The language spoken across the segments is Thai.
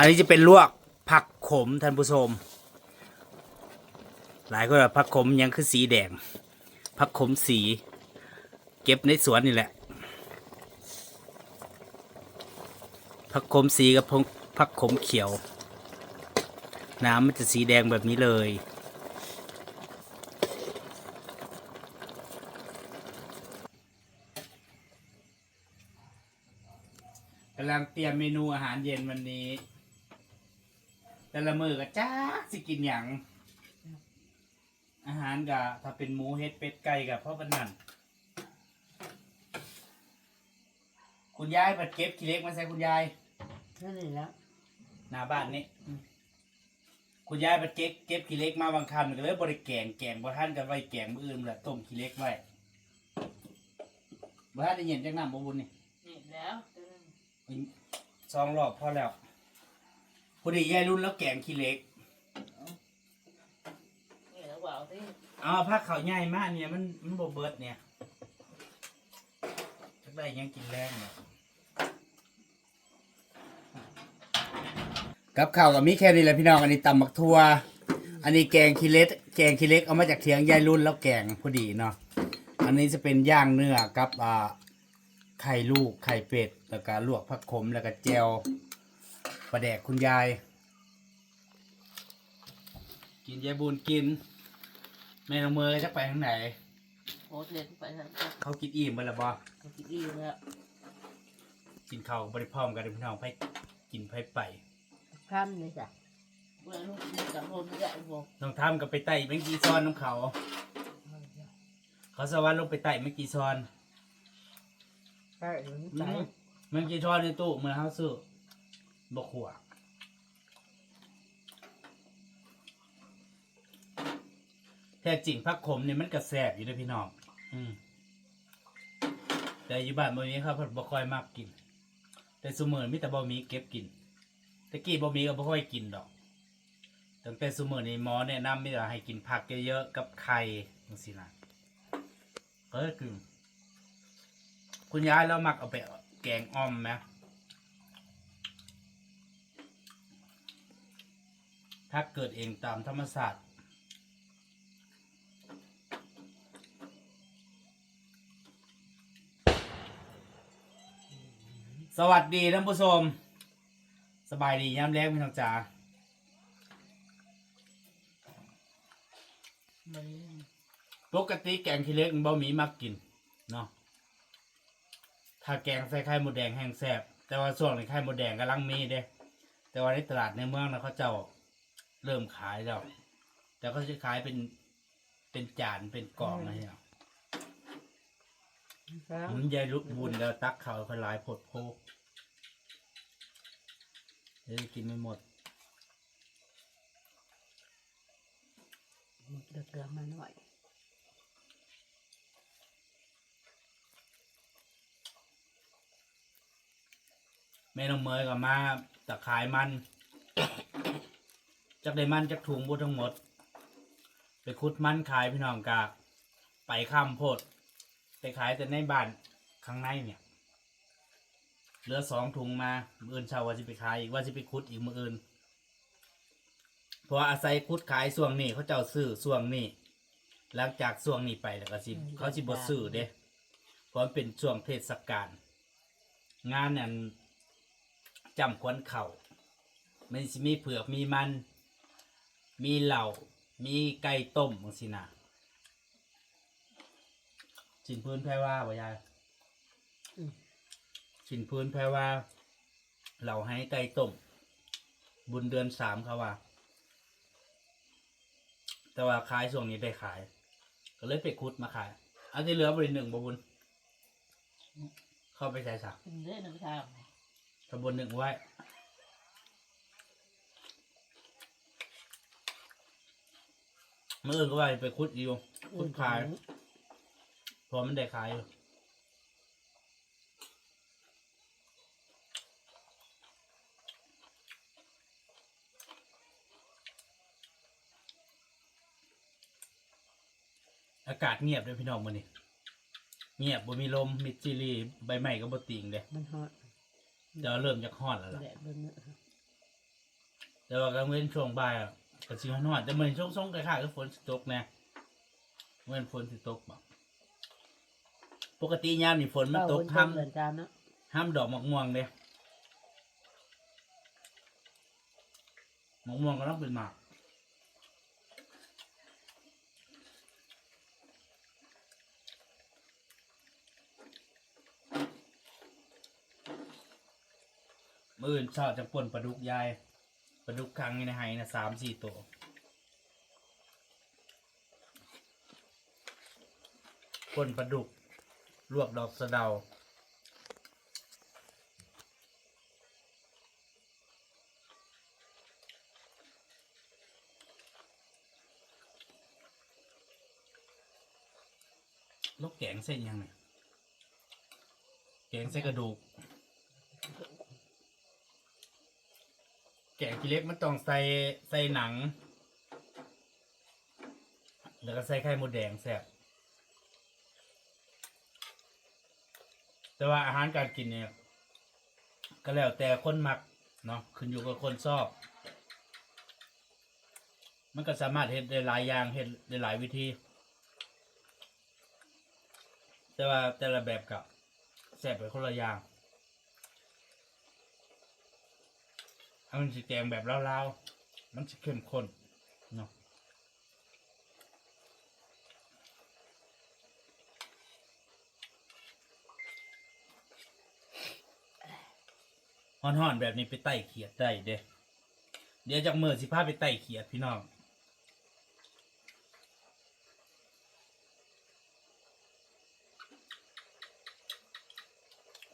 อันนี้จะเป็นลวกผักขมท่านผู้ชม หลายคนว่าผักขมยังคือสีแดง ผักขมสี เก็บในสวนนี่แหละ ผักขมสีกับผักขมเขียว น้ำมันจะสีแดงแบบนี้เลย กำลังเตรียมเมนูอาหารเย็นวันนี้ แต่ละมือก็จ้าสิกินอย่างอาหารก็ถ้าเป็นหมูเฮ็ดเป็ดไก่กับพ่อบันนันคุณยายผัดเก็บขี้เล็กมาใส่คุณยายนั่นเองแล้วหน้าบ้านนี่คุณยายผัดเก็บเก็บขี้เล็กมาบางคำก็เลยบริแกงแกงบ่ท่านกันไว้แกงมื้ออื่นแหละต้มขี้เล็กไว้บ่ท่านได้เย็นจังน้ำบ่บุญนี่เห็นแล้วสองรอบพอแล้วพ อดียายรุ่นแล้วแกงขี้เหล็กนี่แล้วว่าที่เอาผ้าขาวใหญ่มากเนี่ยมันมันโบเบิร์ดเนี่ยจักได้ยังกินแรงเนี่ยกับข้าวกับมีแค่นี้แหละพี่น้องอันนี้ตำบักทั่ว อันนี้แกงขี้เล็กแกงขี้เล็กเอามาจากเถียงยายรุ่นแล้วแกงพอดีเนาะอันนี้จะเป็นย่างเนื้อกับอ่าไข่ลูกไข่เป็ดแล้วก็ลวกผักขมแล้วก็แจว ปลาแดกคุณยาย กินยายบูนกิน แม่น้องเมย์จะไปทางไหนโพสเล่นไปแล้วก็เขากินอิ่มไปแล้วบ่กินอีแล้วกินข้าวบริพร้อมกันเด้อพี่น้องไปกินไปไปข้ามเลยจ้ะเมื่อลูกมีกับลมใหญ่บอกน้องทำกับไปไต่เมื่อกี้ซ้อนน้องเขา เขาสวรรค์ลงไปไต่เมื่อกี้ซ้อนใช่หรืออืใช่มเมื่อกี้ซ้อนในตู้เมื่อเขาซื้อ บกขัวแท้จริงพักขมเนี่ยมันกระแสบอยู่เด้อพี่น้องอืมแต่อยู่บ้านบ่มีครับเพิ่นบ่ค่อยมากกิน แต่ซุมื้อมีแต่บ่มีเก็บกินตะกี้บ่มีก็บ่ค่อยกินดอกตั้งแต่ซุมื้อนี้หมอแนะนำมีแต่ให้กินผักเยอะๆกับไข่จังซี่นะก็คือคุณยายเรามักเอาไปแกงอ่อมไหม ถ้าเกิดเองตามธรรมศาสตร์สวัสดีท่านผู้ชม สบายดีย้ำแรกพี่น้องจ๋าปกติแกงขี้เล็กมันบ่มีมักกินเนาะถ้าแกงใส่ไข่หมดแดงแห้งแซ่บแต่ว่าช่วนี้ไข่หมดแดงกำลังมีเด้แต่ว่าในตลาดในเมืองนะเขาเจ้า เริ่มขายแล้ว แต่เขาจะขายเป็นเป็นจานเป็นกล่องอะไรเนี่ยครับมันยายลุกบุญแล้วตักเขาคนหลายผดโพเดี๋ยวกินไม่หมดมันเดือดมาหน่อยแม่น้องเมยกับมาตะขายมัน จักได้มันจักถุงบุทั้งหมด ไปคุดมันขายพี่น้องกาไปข้ามโพด ไปขายแต่ในบ้านข้างในเนี่ยเหลือสองถุงมามืออื่นเช้าว่าจะไปขายอีกว่าจะไปคุดอีกมืออื่นเพราะอาศัยคุดขายส่วงนี้เขาเจ้าซื้อส่วงนี้หลังจากส่วงนี้ไปแล้วก็สิเขาสิบดซื้อเด้เพราะมันเป็นช่วงเทศกาลงานนั้นจำควันเข่ามันสิมีเผือกมีมัน มีเหล่ามีไก่ต้มบางสินะสินพื้นแพรว่าบ่ยายสินพื้นแพรว่า เหล่าให้ไก่ต้ม บุญเดือนสามเขาว่า แต่ว่าขายช่วงนี้ได้ขาย ก็เลยไปคุดมาขาย อันที่เหลือบริหนึ่งบบุญ เข้าไปใส่สักกินได้หนึ่งชามตำบลหนึ่งไว้ เมื่ออื่นก็ว่าจะไปคุดอยู่คุดขาย พอมันได้ขายอยู่อากาศเงียบเลยพี่น้องมันนี่เงียบบ่มีลมมิดจิลีใบไม้ก็บ่ติงเลยมันฮอตเดี๋ยวเริ่มจากฮ้อนแล้วล่ะแดดบนเนื้อแต่ว่ากลางเว้นช่วงบ่ายอะ ก็สิฮ้อนๆแต่เหมือนช่วงๆคล้ายๆกับฝนสิตกแน่เหมือนฝนสิตกบ่ปกติยามนี่ฝนมันตกห้าห้ามเหมือนกันเนาะห้ามดอกมะม่วงเด้มะม่วงก็ต้องเป็นหมากมื่อื่นชอบจะป่นปลาดุกยายป ลาดุกครั้งนี้นะไฮนะสามสี่ตัวป่นปลาดุก ลวกดอกสะเดาลูกแกงเส้นยังไงแกงเส้นกระดูก แกงกิเล็กมันต้องใส่ใส่หนัง แล้วก็ใส่ไข่มดแดงแซ่บแต่ว่าอาหารการกินเนี่ยก็แล้วแต่คนมักเนาะขึ้นอยู่กับคนชอบ มันก็สามารถเฮ็ดได้หลายอย่างเฮ็ดได้หลายวิธี แต่ว่าแต่ละแบบกับแซ่บไปคนละอย่าง อันมันสิแกงแบบลาวๆมันจะเข้มข้นเนาะห่อนๆแบบนี้ไปไต่เขียดได้เด้เดี๋ยวจากมือสิพาไปไต่เขียดพี่น้อง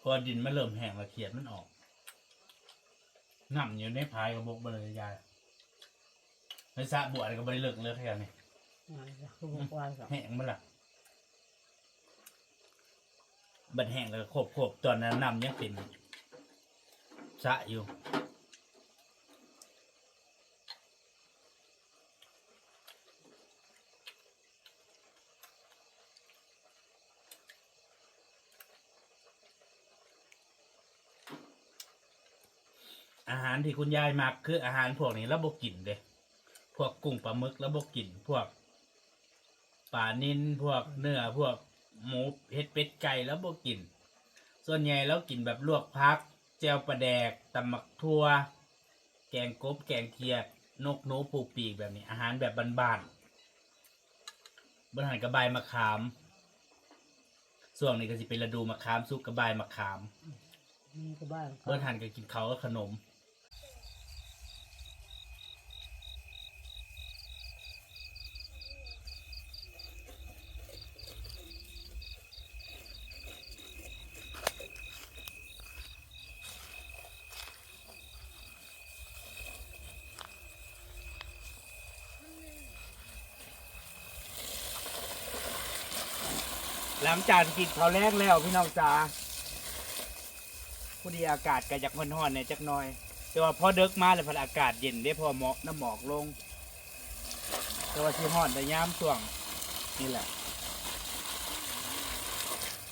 พอดินมันเริ่มแห้งแล้วเขียดมันออก น้ำอยู่ในพายกับบกเบลยยายในสระบัวอะไรก็บริเลิกเลยแค่นี้อ่าคือบอกว่ากับแห้งมันละบัดแห้งแล้วก็โคบๆตอนนั้นน้ำยังเป็นสระอยู่าหารที่คุณยายมักคืออาหารพวกนี้แล้วบกินเด้พวกกุ้งปลาหมึกแล้วบกินพวกปลานินพวกเนื้อพวกหมูเห็ดเป็ดไก่แล้วบกิน ส่วนใหญ่แล้วกินแบบลวกพัก แจวปลาแดกตำหมักทั่ว แกงกบแกงเขียด นกหนูปูปีกแบบนี้ อาหารแบบบ้านๆบนหันกระบายมะขาม ส่วนนี้ก็จะเป็นฤดูมะขามซุกกระบายมะขามนี่ก็บ้านเบิร์ทันก็กินเขาวก็ขนม หลังจากกินเขาวแรกแล้วพี่น้องจ๋าพอดีอากาศก็จากมันร้อนเนี่ยจักหน่อย แต่ว่าพอเดึกมาแล้วพัดอากาศเย็นได้พอเหมาะน้ำหมอกลง แต่ว่าที่อนแต่ยามช่วงนี่แหละ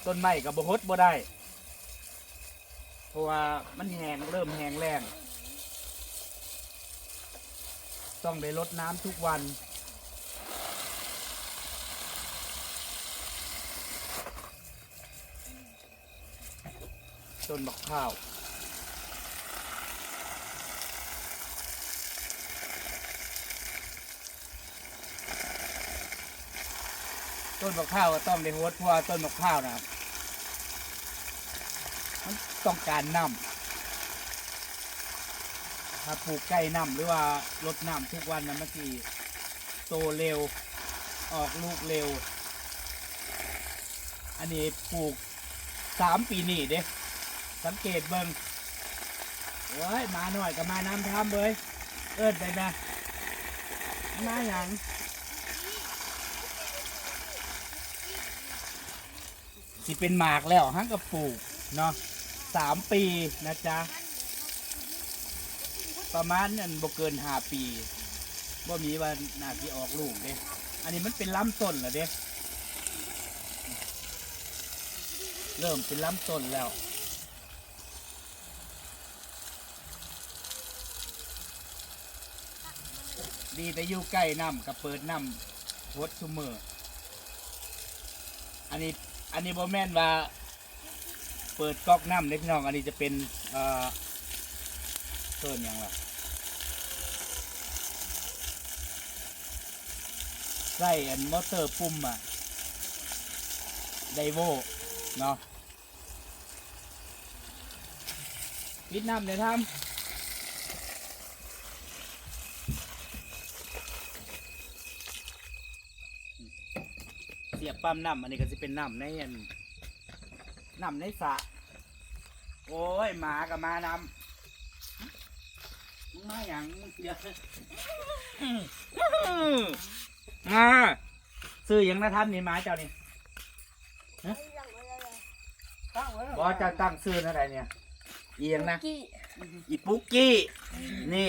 ต้นไม้กับบฮดบ่ได้ เพราะว่ามันแห้งเริ่มแห้งแล้งต้องได้รดน้ำทุกวัน ต้นบักข้าว ต้นบักข้าวก็ต้องได้โฮดเพราะว่าต้นบักข้าวนะครับมันต้องการน้ำถ้าปลูกใกล้น้ำหรือว่าลดน้ำทุกวันนะเมันสิโตเร็วออกลูกเร็ว อันนี้ปลูกสามปีนี่เด้ สังเกตเบิ่งโอ้ยมาหน่อยก็มาน้ำทำเลยเอิ้นไปนะมาหยังสิเป็นหมากแล้วฮั่งกับปลูกเนาะสามปีนะจ๊ะ ประมาณนั่นบ่เกินห้าปีบ่มีว่านาที่ออกลูกเด้อันนี้มันเป็นลำต้นแล้วเด้เริ่มเป็นลำต้นแล้ว ดีแต่อยู่ใกล้น้ำกับเปิดน้ำวดซุมืออันนี้อันนี้โบแมนว่า เปิดก๊อกน้ำเล็กน้อง อันนี้จะเป็นเอ่อเพิ่นหยังล่ะใส่อันมอเตอร์ปุ่มอะไดโวเนาะปิดน้ำเดี๋ยวทำ เสียบ ปั๊มน้ำอันนี้ก็จะเป็นน้ำในอันน้ำในสระโอ้ยหมากับมานำมึงมาอย่างมึงเดียวมาซื้อหยังนะท่านนี่หมาเจ้านี่บอจะตั้งซื้ออะไรเนี่ยเอียงนะอีปุกกี้ นี่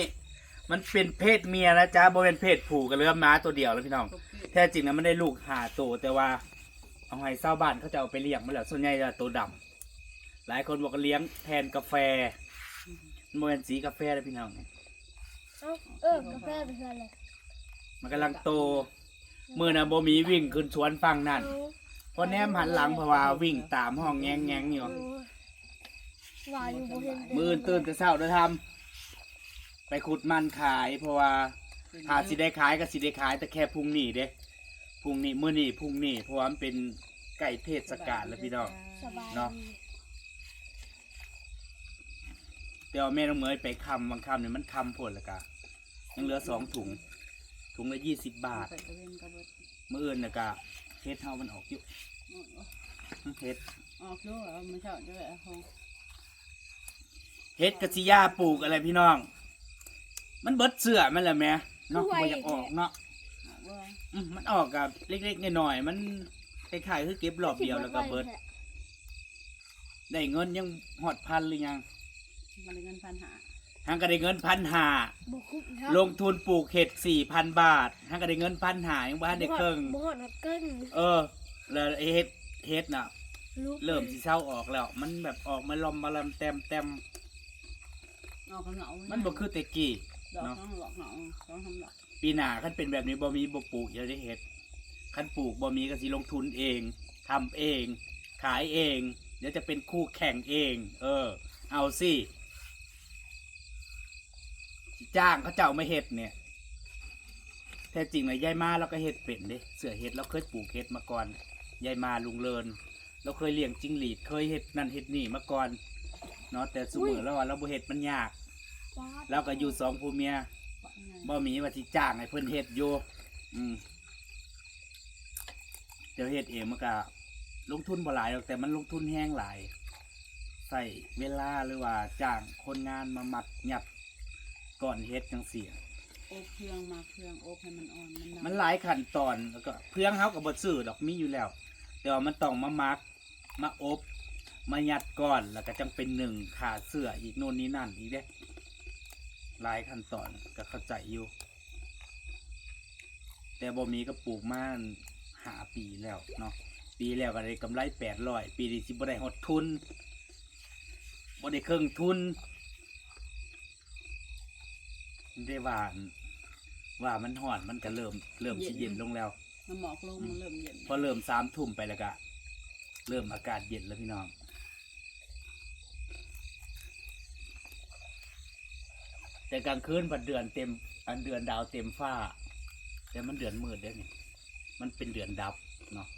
มันเป็นเพศเมียนะจ๊ะบ่เป็นเพศผู้กันเลยม้าตัวเดียวแล้วพี่น้อง แท้จริงนะมันได้ลูกหาตัวแต่ว่า เอาให้เศร้าวบ้านเขาจะเอาไปเลี้ยงมาแล้วส่วนใหญ่จะตัวดำหลายคนบอกว่าเลี้ยงแทนกาแฟมันบ่เป็นสีกาแฟเลยพี่น้อง เอ้าเออกาแฟไปเพื่อนเลยมันกำลังโตมือนะบ่มีวิ่งขึ้นสวนฟังนั่นเอาเพราะแนมหันหลังเพราะว่าวิ่งตามห้องแงงแงงๆอยู่เอาว่าอยู่บ่เห็นมืออนตื่นแต่เช้าเด้อทำไปขุดมันขายเพราะว่า ถ้าสิได้ขายก็สิได้ขายแต่แค่พรุ่งนี้เด้พรุ่งนี้มื้อนี้พรุ่งนี้เพราะว่ามันเป็นใกล้เทศกาลแล้วพี่น้อง สบายเนาะ ดีแต่ว่าแม่น้องเหมยไปคำบางคำเนี่ยมันคำผลละกะยังเหลือสองถุง ถุงละยี่สิบบาทไปตะเวนกระเบิดเมื่ออื่นนะกะเฮ็ดเฮามันออกอยู่เฮ็ดออกด้วยเอามาเช่าด้วยเอาของเฮ็ดกะสิยาปลูกอะไรพี่น้อง มันเบิดเสือมันแหละแม่ เนาะบ่อยากออกเนาะเอาว่าอืมมันออกกับเล็กๆน้อยๆมันคล้ายๆคือเก็บรอบเดียวแล้วก็เบิดได้เงินยังหอดพันหรือยังมาเลยเงินพันหาทางก็ได้เงินพันห้าบ่คุ้มครับลงทุนปลูกเห็ดสี่พันบาททางก็ได้เงินพันห้ายังบ้านได้ครึ่งบ่ฮอดฮอดเกินเออ แล้วไอ้เฮ็ดเฮ็ดน่ะลูกเริ่มสิเศร้าออกแล้ว มันแบบออกมาลอมมาลำแต้มแต้มออกข้างเหงามัมันบ่คือแต่กี้ ดอกข้างหลอกเหงาสองทำดอกปีหน้าคันเป็นแบบนี้บ่มีบ่ปลูกอย่าได้เฮ็ดคันปลูกบ่มีก็สิลงทุนเองทำเอง ขายเอง เดี๋ยวจะเป็นคู่แข่งเอง เออ เอาสิสิจ้างเขาเจ้าไม่เฮ็ดเนี่ยแท้จริงนะยายมาเราก็เฮ็ดเป็นเด้เสือเฮ็ดเราเคยปลูกเฮ็ดมาก่อนยายมาลุงเลินเราเคยเลี้ยงจิ้งหรีดเคยเฮ็ดนั่นเฮ็ดนี่มาก่อนเนาะแต่สมอแล้วว่าเราบ่เฮ็ดมันยาก ว้าเราก็อยู่สองผู้เมียปะไงบ่มีว่าที่จ้างให้เพิ่นเฮ็ดอยู่อืมเดี๋ยวเฮ็ดเองมันก็ลงทุนบ่หลายหรอกแต่มันลงทุนแห้งหลายใส่เวลาหรือว่าจ้างคนงานมามัดหยัดก่อนเฮ็ดจังซี่โอบเครื่องมาเครื่องโอบให้มันอ่อนมันมันหลายขั้นตอนแล้วก็เพื่องเฮาก็บ่ซื้อดอกมีอยู่แล้ว แต่ว่ามันต้องมามักมาอบ มายัดก่อนแล้วก็จังเป็นหนึ่งขาเสื้ออีกโน่นนี้นั่นอีกเด้ห ลายขั้นตอนก็เข้าใจอยู่ แต่บ่มีก็ปลูกมาหาปีแล้วเนาะปีแล้วก็ได้กำไรแปดร้อยปีนี้สิบ่ได้หดทุนบ่ได้เครื่องทุนได้ว่าอั่นว่ามันห่อนมันก็เริ่มเริ่มสิเย็นลงแล้ว มันหมอกลงมันเริ่มเย็น พอเริ่มสามทุ่มไปแล้วก็เริ่มอากาศเย็นแล้วพี่น้อง แต่กลางคืนพัดเดือนเต็ม อันเดือนดาวเต็มฟ้า แต่มันเดือนมืดเด้อนี่มันเป็นเดือนดับเนาะ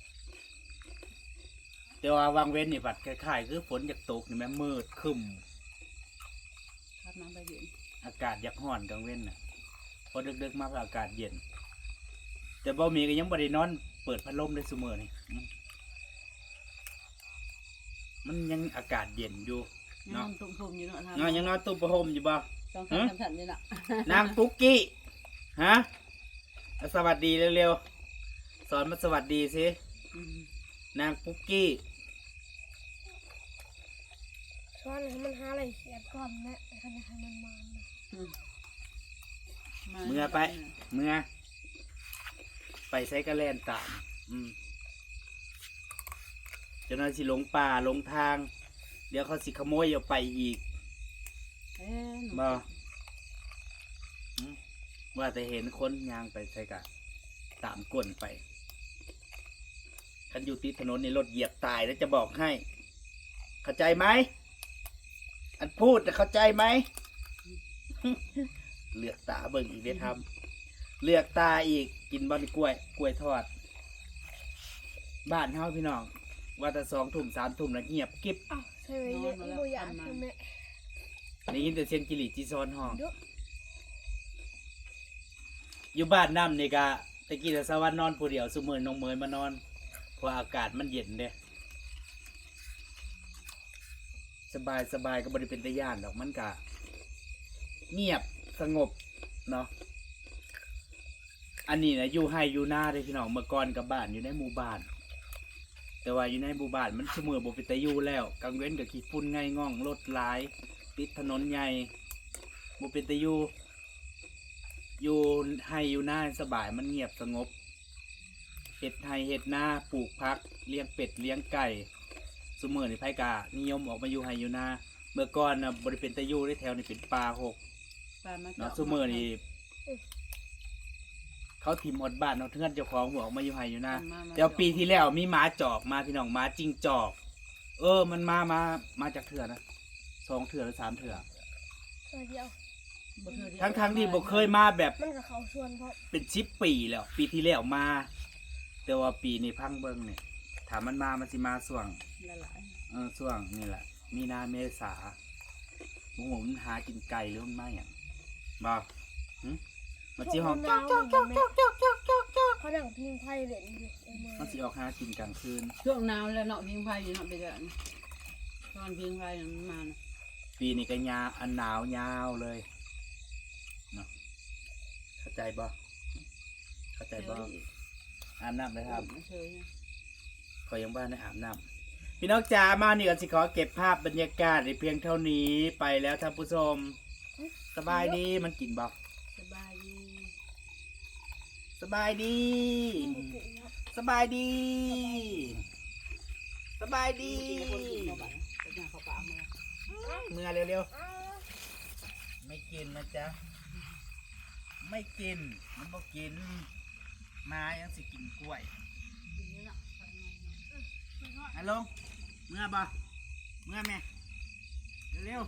แต่ว่าวางเว้นนี่ปัดคล้ายๆคือฝนอยากตกนี่แม่มืดครึมทับน้ำไปเย็นอากาศอยากห้อนกลางเว้นน่ะพอดึกๆมาก็อากาศเย็น แต่บ่มีก็ยังบ่ได้นอน เปิดพัดลมได้เสมอนี่อืมมันยังอากาศเย็นอยู่ ยังมันตุ่มๆอยู่เนาะทำงานยังนอนตุ้มประหมอยู่บ่ สองสามสันนี่แหละนางปุ๊กกี้ฮะเอาสวัสดีเร็วๆสอนมาสวัสดีสิอืมนางปุ๊กกี้ช้อนให้มันหาอะไรเขียนก่อนนะคันให้มันมานะอืมเมื่อไป เมื่อ ไปใช้กระแลนตามอืมเจานายสิหลงป่าหลงทาง เดี๋ยวเขาสิขโมยเอาไปอีกเอ๊ะหนูบ่อืมว่าแต่เห็นคนยางไปใช่กะตามก้นไปคันอยู่ติดถนนในรถเหยียบตายแล้วจะบอกให้ เข้าใจไหมอันพูดน่ะเข้าใจไหม เลือกตาเบิ่งอีกได้ทำเลือกตาอีกกินบอลกล้วย กล้วยทอด บ้านเฮาพี่น้อง ว่าแต่สองทุ่มสามทุ่มแล้วเงียบกิ๊บอ้าว ใช่ไหมเนี่ยบ่อยากใช่ไหมได้ยินแต่เสียงกิริจีซอนห้องเดี๋ยวอยู่บ้านน้ำนี่กะตะกี้แต่สวรรค์นอนผู้เดียวสมือน้องเมยมานอนเพราะอากาศมันเย็นเด้สบายสบายก็บริเป็นตะย่านดอกมันกะ เงียบสงบเนาะอันนี้นะอยู่ให้อยู่หน้าเลยพี่น้องเมื่อก่อนกับบ้านอยู่ในหมู่บ้าน แต่ว่าอยู่ในหมู่บ้านมันสมือบ่เป็นตะอยู่แล้วกลางเว้นกับขี้ฝุ่นไงง่องรถหลายติดถนนใหญ่บ่เป็นตะอยู่อยู่ให้อยู่หน้าสบายมันเงียบสงบเห็ดไห้เห็ดหน้าปลูกพักเลี้ยงเป็ดเลี้ยงไก่สมือนี่ไผกานิยมออกมาอยู่ให้อยู่หน้าเมื่อก่อนนะบริเป็นตะยูได้แถวนี่เป็นป่าหกปลามาเนาะสมือนี่ เขาถิ่มหมดบ้านเนาะเทือนเจ้าของหัวออกมาอยู่ให้อยู่หน้าเดี๋ยวปีที่แล้วมีหมาจอกมาพี่น้องหมาจิงจอก เออ มันมามามาจากเถื่อนะสองเถื่อหรือสามเถื่อตัวเดียวทั้งทั้งๆที่บ่เคยมาแบบมันกับเขาชวนเพราะเป็นชิปปีแล้ว ปีที่แล้วมา แต่ว่าปีนี้พังเบิ้งเนี่ยถามมันมามันสิมาส่วงละลายเออส่วงนี่แหละ มีนาเมษาหมูมันหากินไก่หรือมันไม่อะบ่หึ มันสิหอกช่วงหนาวนี่แม่เขาดังพิงไพ่เหรียญอยู่ในมือมันสิออกหากินกลางคืน ช่วงหนาวแล้วเนาะพิงไฟอยู่เนาะไปเจอกันตอนพิงไฟน่ะมันมาน่ะปีนี้ก็ยาวอันหนาวยาวเลยเนาะเข้าใจบ่เข้าใจบ่อาบน้ำเลยครับไม่เคยนะขอยังบ้านได้อาบน้ำพี่น้องจ๋ามานี่ก็สิขอเก็บภาพบรรยากาศในเพียงเท่านี้ไปแล้วท่านผู้ชม สบายดีมันกินบ่สบายดี สบายดี สบายดี สบายดีเมื่อเร็วๆ ไม่กินนะจ๊ะ ไม่กิน มันบ่กิน มายังสิกินกล้วยฮัลโหลเมื่อบ่เมื่อแม่ เร็ว